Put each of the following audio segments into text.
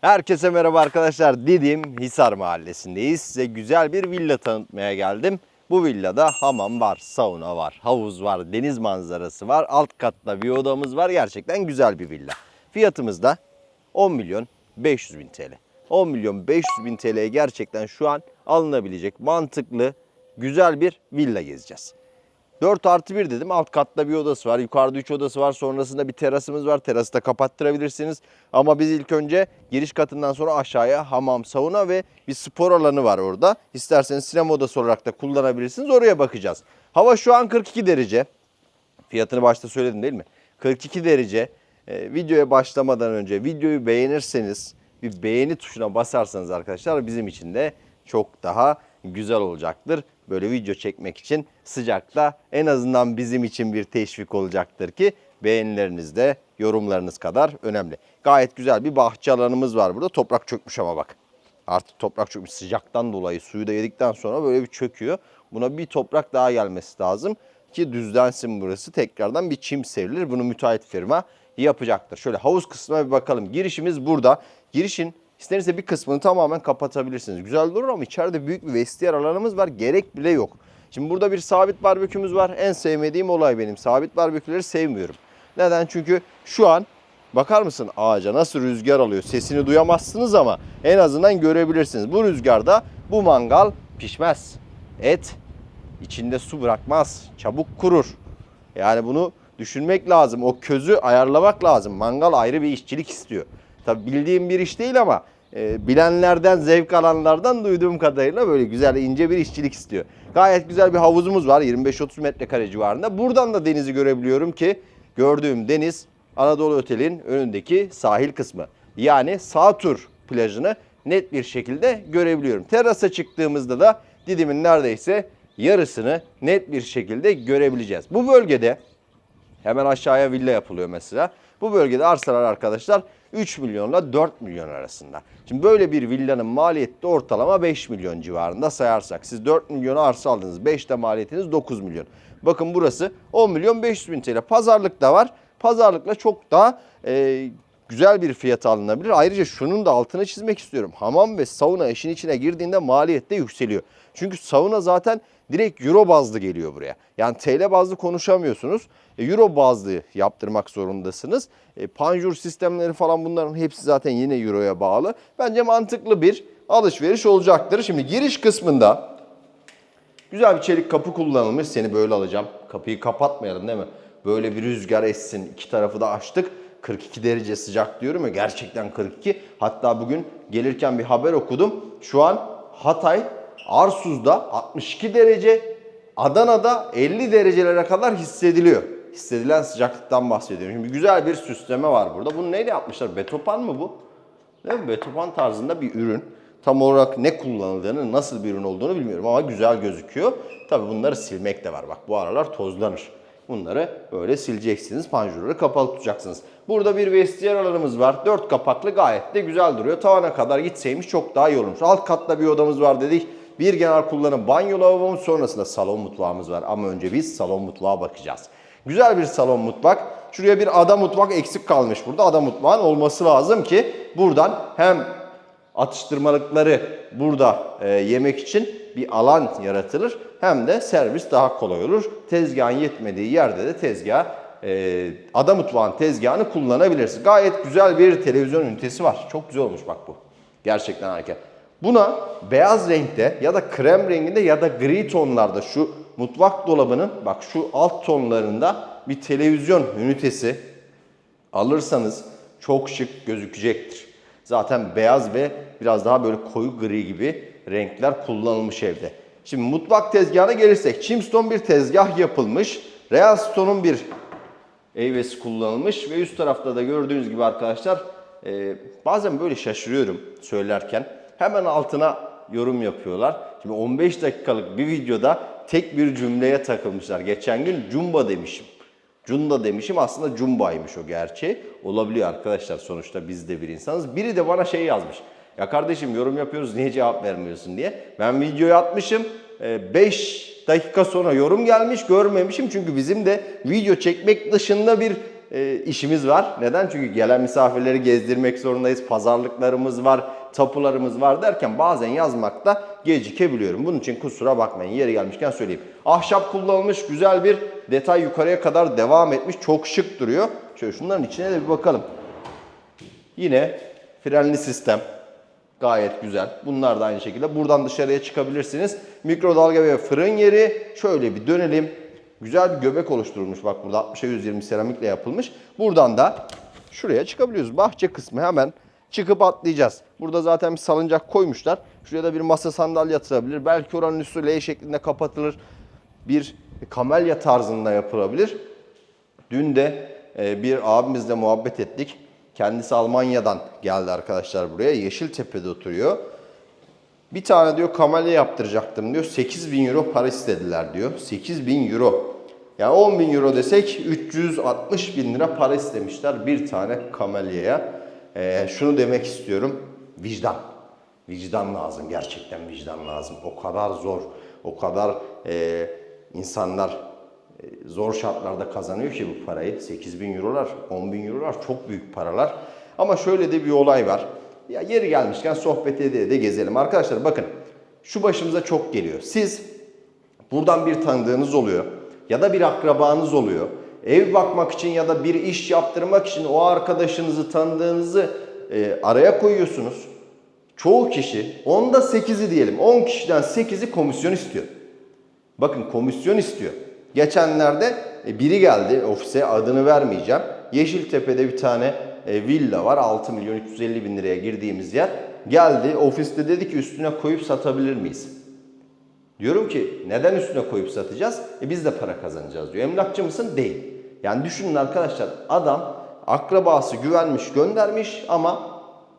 Herkese merhaba arkadaşlar. Didim Hisar Mahallesi'ndeyiz. Size güzel bir villa tanıtmaya geldim. Bu villada hamam var, sauna var, havuz var, deniz manzarası var. Alt katta bir odamız var. Gerçekten güzel bir villa. Fiyatımız da 10 milyon 500 bin TL. 10 milyon 500 bin TL'ye gerçekten şu an alınabilecek mantıklı, güzel bir villa gezeceğiz. 4 artı 1 dedim. Alt katta bir odası var. Yukarıda 3 odası var. Sonrasında bir terasımız var. Terası da kapattırabilirsiniz. Ama biz ilk önce giriş katından sonra aşağıya hamam, sauna ve bir spor alanı var orada. İsterseniz sinema odası olarak da kullanabilirsiniz. Oraya bakacağız. Hava şu an 42 derece. Fiyatını başta söyledim değil mi? 42 derece. Ee, videoya başlamadan önce videoyu beğenirseniz bir beğeni tuşuna basarsanız arkadaşlar bizim için de çok daha güzel olacaktır. Böyle video çekmek için sıcakta en azından bizim için bir teşvik olacaktır ki beğenileriniz de yorumlarınız kadar önemli. Gayet güzel bir bahçe alanımız var burada. Toprak çökmüş ama bak. Artık toprak çökmüş sıcaktan dolayı suyu da yedikten sonra böyle bir çöküyor. Buna bir toprak daha gelmesi lazım ki düzlensin burası. Tekrardan bir çim serilir. Bunu müteahhit firma yapacaktır. Şöyle havuz kısmına bir bakalım. Girişimiz burada. Girişin isterse bir kısmını tamamen kapatabilirsiniz. Güzel durur ama içeride büyük bir vestiyer alanımız var. Gerek bile yok. Şimdi burada bir sabit barbekümüz var. En sevmediğim olay benim. Sabit barbeküleri sevmiyorum. Neden? Çünkü şu an bakar mısın ağaca nasıl rüzgar alıyor? Sesini duyamazsınız ama en azından görebilirsiniz. Bu rüzgarda bu mangal pişmez. Et içinde su bırakmaz. Çabuk kurur. Yani bunu düşünmek lazım. O közü ayarlamak lazım. Mangal ayrı bir işçilik istiyor. Tabi bildiğim bir iş değil ama e, bilenlerden, zevk alanlardan duyduğum kadarıyla böyle güzel ince bir işçilik istiyor. Gayet güzel bir havuzumuz var 25-30 metrekare civarında. Buradan da denizi görebiliyorum ki gördüğüm deniz Anadolu Otel'in önündeki sahil kısmı. Yani Sağtur plajını net bir şekilde görebiliyorum. Terasa çıktığımızda da Didim'in neredeyse yarısını net bir şekilde görebileceğiz. Bu bölgede Hemen aşağıya villa yapılıyor mesela. Bu bölgede arsalar arkadaşlar 3 milyonla 4 milyon arasında. Şimdi böyle bir villanın maliyeti ortalama 5 milyon civarında sayarsak. Siz 4 milyona arsa aldınız. 5 de maliyetiniz 9 milyon. Bakın burası 10 milyon 500 bin TL. Pazarlık da var. Pazarlıkla çok daha e, güzel bir fiyata alınabilir. Ayrıca şunun da altını çizmek istiyorum. Hamam ve sauna işin içine girdiğinde maliyet de yükseliyor. Çünkü sauna zaten direkt euro bazlı geliyor buraya. Yani TL bazlı konuşamıyorsunuz. E, Euro bazlı yaptırmak zorundasınız. E, panjur sistemleri falan bunların hepsi zaten yine euroya bağlı. Bence mantıklı bir alışveriş olacaktır. Şimdi giriş kısmında Güzel bir çelik kapı kullanılmış. Seni böyle alacağım. Kapıyı kapatmayalım değil mi? Böyle bir rüzgar essin. İki tarafı da açtık. 42 derece sıcak diyorum ya. Gerçekten 42. Hatta bugün gelirken bir haber okudum. Şu an Hatay, Arsuz'da 62 derece. Adana'da 50 derecelere kadar hissediliyor. Hissedilen sıcaklıktan bahsediyorum. Şimdi güzel bir süsleme var burada. Bunu neyle yapmışlar? Betopan mı bu? Değil mi? Betopan tarzında bir ürün. Tam olarak ne kullanıldığını, nasıl bir ürün olduğunu bilmiyorum ama güzel gözüküyor. Tabi bunları silmek de var. Bak bu aralar tozlanır. Bunları böyle sileceksiniz. Panjurları kapalı tutacaksınız. Burada bir vestiyer alanımız var. Dört kapaklı gayet de güzel duruyor. Tavana kadar gitseymiş çok daha iyi olurmuş. Alt katta bir odamız var dedik. Bir genel kullanım banyo lavabomuz sonrasında salon mutfağımız var. Ama önce biz salon mutfağa bakacağız. Güzel bir salon mutfak. Şuraya bir ada mutfak eksik kalmış burada. Ada mutfağın olması lazım ki buradan hem atıştırmalıkları burada e, yemek için bir alan yaratılır. Hem de servis daha kolay olur. Tezgahın yetmediği yerde de tezgah e, ada mutfağın tezgahını kullanabilirsiniz. Gayet güzel bir televizyon ünitesi var. Çok güzel olmuş bak bu. Gerçekten harika. Buna beyaz renkte ya da krem renginde ya da gri tonlarda şu mutfak dolabının bak şu alt tonlarında bir televizyon ünitesi alırsanız çok şık gözükecektir. Zaten beyaz ve biraz daha böyle koyu gri gibi renkler kullanılmış evde. Şimdi mutfak tezgahına gelirsek Chimstone bir tezgah yapılmış. Real Stone'un bir eğvesi kullanılmış ve üst tarafta da gördüğünüz gibi arkadaşlar e, bazen böyle şaşırıyorum söylerken. Hemen altına yorum yapıyorlar. Şimdi 15 dakikalık bir videoda tek bir cümleye takılmışlar. Geçen gün Jumba demişim. Cunda demişim aslında Cumba'ymış o gerçeği. Olabiliyor arkadaşlar sonuçta biz de bir insanız. Biri de bana şey yazmış. Ya kardeşim yorum yapıyoruz niye cevap vermiyorsun diye. Ben videoyu atmışım. 5 dakika sonra yorum gelmiş görmemişim. Çünkü bizim de video çekmek dışında bir e, işimiz var. Neden? Çünkü gelen misafirleri gezdirmek zorundayız. Pazarlıklarımız var, tapularımız var derken bazen yazmakta gecikebiliyorum. Bunun için kusura bakmayın. Yeri gelmişken söyleyeyim. Ahşap kullanılmış güzel bir detay yukarıya kadar devam etmiş. Çok şık duruyor. Şöyle şunların içine de bir bakalım. Yine frenli sistem. Gayet güzel. Bunlar da aynı şekilde. Buradan dışarıya çıkabilirsiniz. Mikrodalga ve fırın yeri. Şöyle bir dönelim. Güzel bir göbek oluşturulmuş. Bak burada 60'a 120 seramikle yapılmış. Buradan da şuraya çıkabiliyoruz. Bahçe kısmı hemen çıkıp atlayacağız. Burada zaten bir salıncak koymuşlar. Şuraya da bir masa sandalye yatırabilir. Belki oranın üstü L şeklinde kapatılır. Bir kamelya tarzında yapılabilir. Dün de e, bir abimizle muhabbet ettik. Kendisi Almanya'dan geldi arkadaşlar buraya. Yeşiltepe'de oturuyor. Bir tane diyor kamelya yaptıracaktım diyor. 8 bin euro para istediler diyor. 8 bin euro. Yani 10 bin euro desek 360 bin lira para istemişler bir tane kamelyaya. E, şunu demek istiyorum. Vicdan. Vicdan lazım. Gerçekten vicdan lazım. O kadar zor. O kadar e, insanlar e, zor şartlarda kazanıyor ki bu parayı. 8 bin eurolar, 10 bin eurolar çok büyük paralar. Ama şöyle de bir olay var. Ya yeri gelmişken sohbet ede de gezelim. Arkadaşlar bakın şu başımıza çok geliyor. Siz buradan bir tanıdığınız oluyor ya da bir akrabanız oluyor. Ev bakmak için ya da bir iş yaptırmak için o arkadaşınızı, tanıdığınızı e, araya koyuyorsunuz. Çoğu kişi, onda 8'i diyelim, 10 kişiden 8'i komisyon istiyor. Bakın komisyon istiyor. Geçenlerde e, biri geldi ofise adını vermeyeceğim. Yeşiltepe'de bir tane e, villa var. 6 milyon 350 bin liraya girdiğimiz yer. Geldi ofiste dedi ki üstüne koyup satabilir miyiz? Diyorum ki neden üstüne koyup satacağız? E biz de para kazanacağız diyor. Emlakçı mısın? Değil. Yani düşünün arkadaşlar adam akrabası güvenmiş göndermiş ama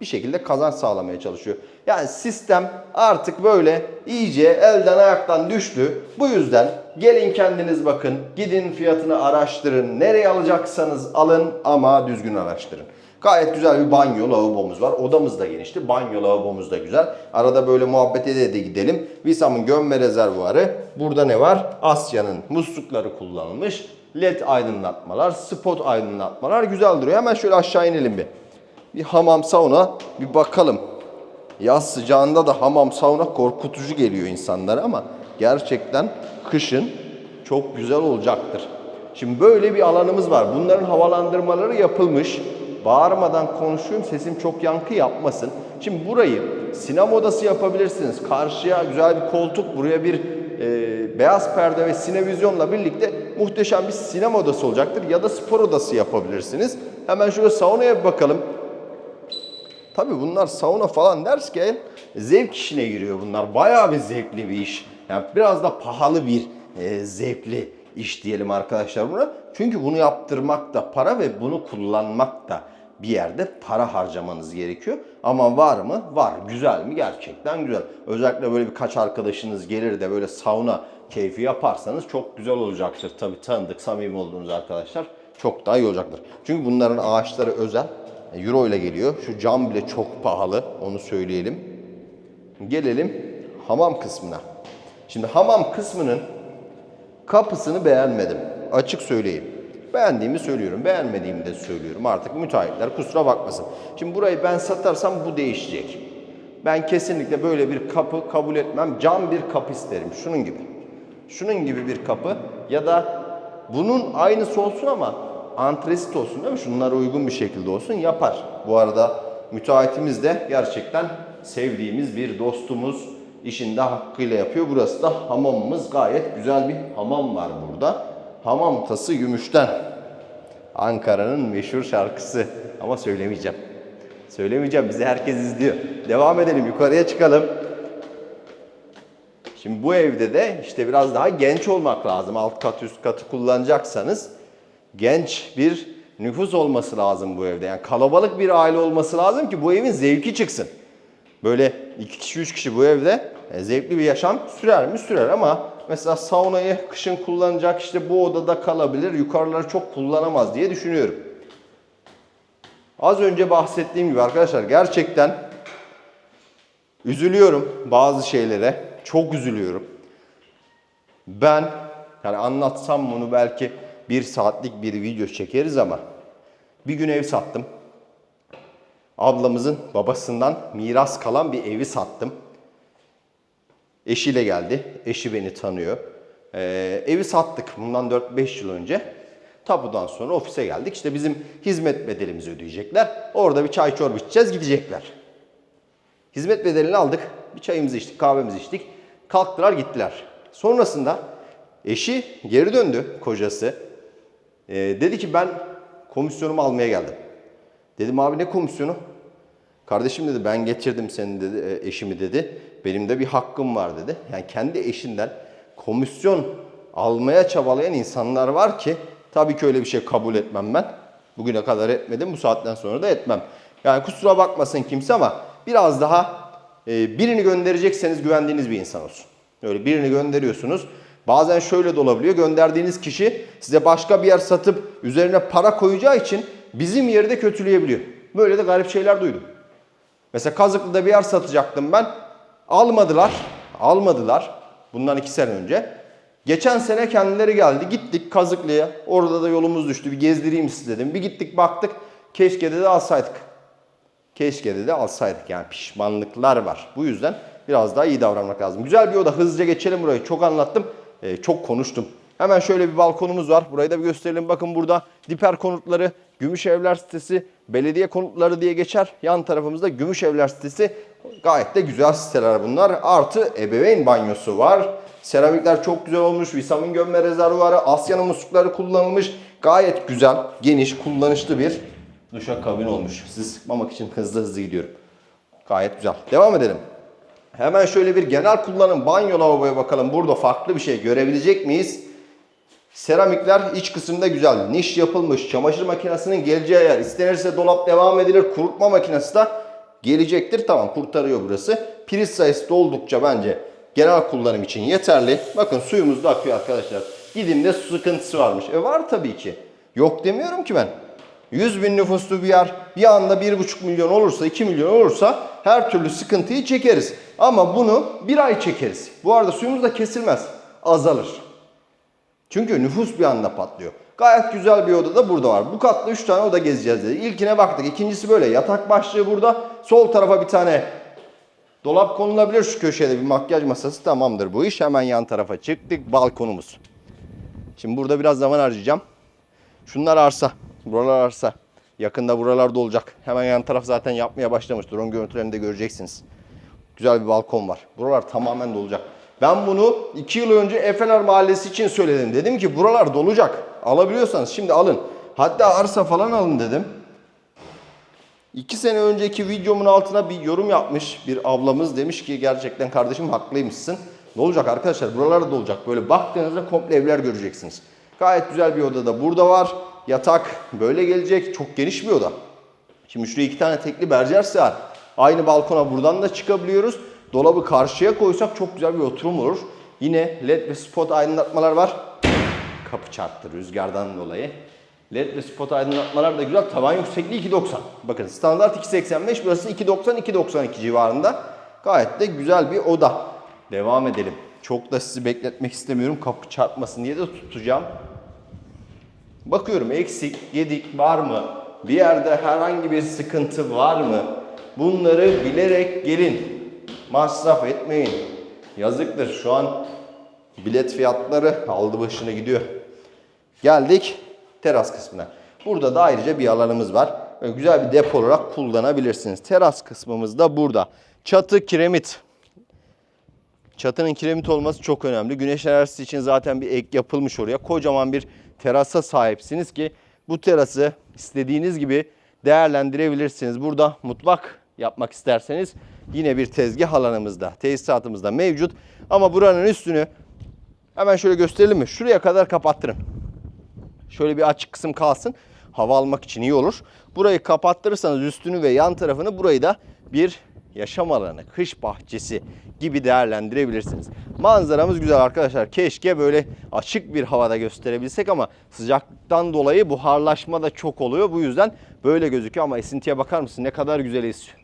bir şekilde kazanç sağlamaya çalışıyor. Yani sistem artık böyle iyice elden ayaktan düştü. Bu yüzden gelin kendiniz bakın, gidin fiyatını araştırın. Nereye alacaksanız alın ama düzgün araştırın. Gayet güzel bir banyo lavabomuz var. Odamız da genişti. Banyo lavabomuz da güzel. Arada böyle muhabbet ede de gidelim. Visam'ın gömme rezervuarı. Burada ne var? Asya'nın muslukları kullanılmış. LED aydınlatmalar, spot aydınlatmalar güzel duruyor. Hemen şöyle aşağı inelim bir. Bir hamam sauna bir bakalım. Yaz sıcağında da hamam sauna korkutucu geliyor insanlara ama gerçekten kışın çok güzel olacaktır. Şimdi böyle bir alanımız var. Bunların havalandırmaları yapılmış. Bağırmadan konuşuyorum sesim çok yankı yapmasın. Şimdi burayı sinema odası yapabilirsiniz. Karşıya güzel bir koltuk, buraya bir e, beyaz perde ve sinevizyonla birlikte muhteşem bir sinema odası olacaktır. Ya da spor odası yapabilirsiniz. Hemen şöyle saunaya bir bakalım. Tabii bunlar sauna falan derken zevk işine giriyor bunlar. Bayağı bir zevkli bir iş. Yani biraz da pahalı bir e, zevkli iş diyelim arkadaşlar buna. Çünkü bunu yaptırmak da para ve bunu kullanmak da bir yerde para harcamanız gerekiyor. Ama var mı? Var. Güzel mi? Gerçekten güzel. Özellikle böyle birkaç arkadaşınız gelir de böyle sauna keyfi yaparsanız çok güzel olacaktır. Tabii tanıdık, samimi olduğunuz arkadaşlar çok daha iyi olacaktır. Çünkü bunların ağaçları özel. Euro ile geliyor. Şu cam bile çok pahalı. Onu söyleyelim. Gelelim hamam kısmına. Şimdi hamam kısmının kapısını beğenmedim. Açık söyleyeyim. Beğendiğimi söylüyorum. Beğenmediğimi de söylüyorum. Artık müteahhitler kusura bakmasın. Şimdi burayı ben satarsam bu değişecek. Ben kesinlikle böyle bir kapı kabul etmem. Cam bir kapı isterim. Şunun gibi. Şunun gibi bir kapı ya da bunun aynısı olsun ama antresit olsun değil mi? Şunlara uygun bir şekilde olsun yapar. Bu arada müteahhitimiz de gerçekten sevdiğimiz bir dostumuz. işinde hakkıyla yapıyor. Burası da hamamımız. Gayet güzel bir hamam var burada. Hamam tası gümüşten. Ankara'nın meşhur şarkısı. Ama söylemeyeceğim. Söylemeyeceğim. Bizi herkes izliyor. Devam edelim. Yukarıya çıkalım. Şimdi bu evde de işte biraz daha genç olmak lazım. Alt kat üst katı kullanacaksanız genç bir nüfus olması lazım bu evde. Yani kalabalık bir aile olması lazım ki bu evin zevki çıksın. Böyle iki kişi üç kişi bu evde e, zevkli bir yaşam sürer mi? Sürer ama mesela saunayı kışın kullanacak işte bu odada kalabilir. Yukarıları çok kullanamaz diye düşünüyorum. Az önce bahsettiğim gibi arkadaşlar gerçekten üzülüyorum bazı şeylere. Çok üzülüyorum. Ben yani anlatsam bunu belki bir saatlik bir video çekeriz ama Bir gün ev sattım. Ablamızın babasından miras kalan bir evi sattım. Eşiyle geldi. Eşi beni tanıyor. Ee, evi sattık bundan 4-5 yıl önce. Tapudan sonra ofise geldik. İşte bizim hizmet bedelimizi ödeyecekler. Orada bir çay çorba içeceğiz gidecekler. Hizmet bedelini aldık. Bir çayımızı içtik, kahvemizi içtik. Kalktılar gittiler. Sonrasında eşi geri döndü kocası. Ee, dedi ki ben komisyonumu almaya geldim. Dedim abi ne komisyonu? Kardeşim dedi ben getirdim seni dedi e, eşimi dedi. Benim de bir hakkım var dedi. Yani kendi eşinden komisyon almaya çabalayan insanlar var ki tabii ki öyle bir şey kabul etmem ben. Bugüne kadar etmedim bu saatten sonra da etmem. Yani kusura bakmasın kimse ama biraz daha e, birini gönderecekseniz güvendiğiniz bir insan olsun. Öyle birini gönderiyorsunuz. Bazen şöyle de olabiliyor. Gönderdiğiniz kişi size başka bir yer satıp üzerine para koyacağı için bizim yeri de kötüleyebiliyor. Böyle de garip şeyler duydum. Mesela Kazıklı'da bir yer satacaktım ben. Almadılar. Almadılar. Bundan iki sene önce. Geçen sene kendileri geldi. Gittik Kazıklı'ya. Orada da yolumuz düştü. Bir gezdireyim sizi dedim. Bir gittik baktık. Keşke de alsaydık. Keşke de alsaydık. Yani pişmanlıklar var. Bu yüzden biraz daha iyi davranmak lazım. Güzel bir oda. Hızlıca geçelim burayı. Çok anlattım. Ee, çok konuştum. Hemen şöyle bir balkonumuz var. Burayı da bir gösterelim. Bakın burada Diper konutları, Gümüş Evler sitesi, belediye konutları diye geçer. Yan tarafımızda Gümüş Evler sitesi. Gayet de güzel siteler bunlar. Artı ebeveyn banyosu var. Seramikler çok güzel olmuş. Vitamin gömme rezervuarı, Asya'nın muslukları kullanılmış. Gayet güzel, geniş, kullanışlı bir duşakabin olmuş. Siz sıkmamak için hızlı hızlı gidiyorum. Gayet güzel. Devam edelim. Hemen şöyle bir genel kullanım banyo lavaboya bakalım. Burada farklı bir şey görebilecek miyiz? Seramikler iç kısımda güzel. Niş yapılmış. Çamaşır makinesinin geleceği yer. İstenirse dolap devam edilir. Kurutma makinesi de gelecektir. Tamam kurtarıyor burası. Priz sayısı da oldukça bence genel kullanım için yeterli. Bakın suyumuz da akıyor arkadaşlar. Gidimde su sıkıntısı varmış. E var tabii ki. Yok demiyorum ki ben. 100 bin nüfuslu bir yer bir anda 1,5 milyon olursa 2 milyon olursa her türlü sıkıntıyı çekeriz. Ama bunu bir ay çekeriz. Bu arada suyumuz da kesilmez. Azalır. Çünkü nüfus bir anda patlıyor. Gayet güzel bir oda da burada var. Bu katta 3 tane oda gezeceğiz dedi. İlkine baktık. İkincisi böyle. Yatak başlığı burada. Sol tarafa bir tane dolap konulabilir. Şu köşede bir makyaj masası tamamdır bu iş. Hemen yan tarafa çıktık. Balkonumuz. Şimdi burada biraz zaman harcayacağım. Şunlar arsa. Buralar arsa. Yakında buralarda olacak. Hemen yan taraf zaten yapmaya başlamış. Drone görüntülerinde göreceksiniz. Güzel bir balkon var. Buralar tamamen dolacak. Ben bunu 2 yıl önce Efener Mahallesi için söyledim. Dedim ki buralar dolacak. Alabiliyorsanız şimdi alın. Hatta arsa falan alın dedim. 2 sene önceki videomun altına bir yorum yapmış bir ablamız. Demiş ki gerçekten kardeşim haklıymışsın. Ne olacak arkadaşlar? Buralar da olacak. Böyle baktığınızda komple evler göreceksiniz. Gayet güzel bir oda da burada var. Yatak böyle gelecek. Çok geniş bir oda. Şimdi şuraya iki tane tekli berjer sığar. Aynı balkona buradan da çıkabiliyoruz. Dolabı karşıya koysak çok güzel bir oturum olur. Yine led ve spot aydınlatmalar var. Kapı çarptı rüzgardan dolayı. Led ve spot aydınlatmalar da güzel. Tavan yüksekliği 2.90. Bakın standart 2.85 burası 2.90 2.92 civarında. Gayet de güzel bir oda. Devam edelim. Çok da sizi bekletmek istemiyorum. Kapı çarpmasın diye de tutacağım. Bakıyorum eksik, yedik var mı? Bir yerde herhangi bir sıkıntı var mı? Bunları bilerek gelin. Masraf etmeyin. Yazıktır şu an bilet fiyatları aldı başını gidiyor. Geldik teras kısmına. Burada da ayrıca bir alanımız var. Böyle güzel bir depo olarak kullanabilirsiniz. Teras kısmımız da burada. Çatı kiremit. Çatının kiremit olması çok önemli. Güneş enerjisi için zaten bir ek yapılmış oraya. Kocaman bir terasa sahipsiniz ki bu terası istediğiniz gibi değerlendirebilirsiniz. Burada mutfak yapmak isterseniz yine bir tezgah alanımızda, tesisatımızda mevcut. Ama buranın üstünü hemen şöyle gösterelim mi? Şuraya kadar kapattırın. Şöyle bir açık kısım kalsın. Hava almak için iyi olur. Burayı kapattırırsanız üstünü ve yan tarafını burayı da bir yaşam alanı, kış bahçesi gibi değerlendirebilirsiniz. Manzaramız güzel arkadaşlar. Keşke böyle açık bir havada gösterebilsek ama sıcaktan dolayı buharlaşma da çok oluyor. Bu yüzden böyle gözüküyor ama esintiye bakar mısın? Ne kadar güzel esiyor.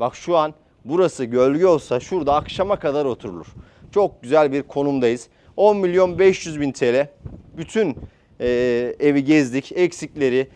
Bak şu an burası gölge olsa şurada akşama kadar oturulur. Çok güzel bir konumdayız. 10 milyon 500 bin TL. Bütün e, evi gezdik. Eksikleri,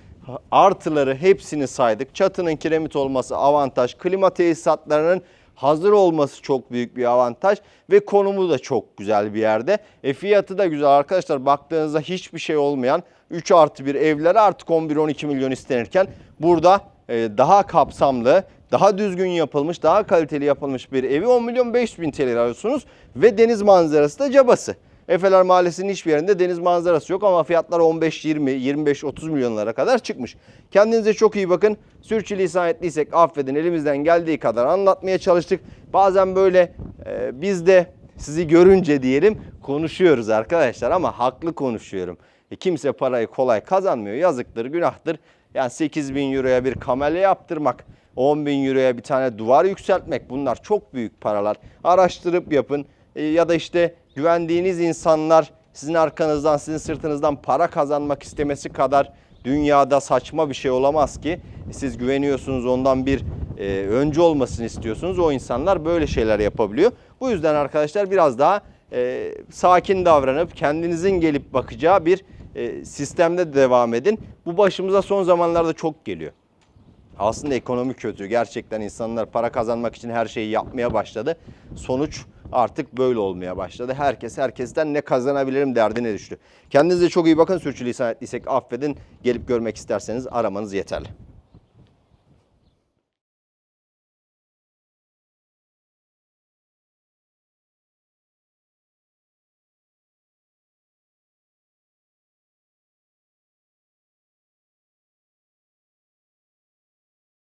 artıları hepsini saydık. Çatının kiremit olması avantaj. Klima tesisatlarının hazır olması çok büyük bir avantaj ve konumu da çok güzel bir yerde. E fiyatı da güzel arkadaşlar. Baktığınızda hiçbir şey olmayan 3 artı 1 evlere artık 11-12 milyon istenirken burada e, daha kapsamlı, daha düzgün yapılmış, daha kaliteli yapılmış bir evi 10 milyon 500 bin TL alıyorsunuz ve deniz manzarası da cabası. Efeler Mahallesi'nin hiçbir yerinde deniz manzarası yok ama fiyatlar 15, 20, 25, 30 milyonlara kadar çıkmış. Kendinize çok iyi bakın. Sürçülisan ettiysek affedin. Elimizden geldiği kadar anlatmaya çalıştık. Bazen böyle e, biz de sizi görünce diyelim konuşuyoruz arkadaşlar ama haklı konuşuyorum. E, kimse parayı kolay kazanmıyor. Yazıktır, günahtır. Yani 8 bin euroya bir kamelya yaptırmak, 10 bin euroya bir tane duvar yükseltmek bunlar çok büyük paralar. Araştırıp yapın E, ya da işte güvendiğiniz insanlar sizin arkanızdan, sizin sırtınızdan para kazanmak istemesi kadar dünyada saçma bir şey olamaz ki. Siz güveniyorsunuz ondan bir e, önce olmasını istiyorsunuz. O insanlar böyle şeyler yapabiliyor. Bu yüzden arkadaşlar biraz daha e, sakin davranıp kendinizin gelip bakacağı bir e, sistemde devam edin. Bu başımıza son zamanlarda çok geliyor. Aslında ekonomi kötü. Gerçekten insanlar para kazanmak için her şeyi yapmaya başladı. Sonuç artık böyle olmaya başladı. Herkes herkesten ne kazanabilirim derdine düştü. Kendinize çok iyi bakın. Sürçülisan ettiysek affedin. Gelip görmek isterseniz aramanız yeterli.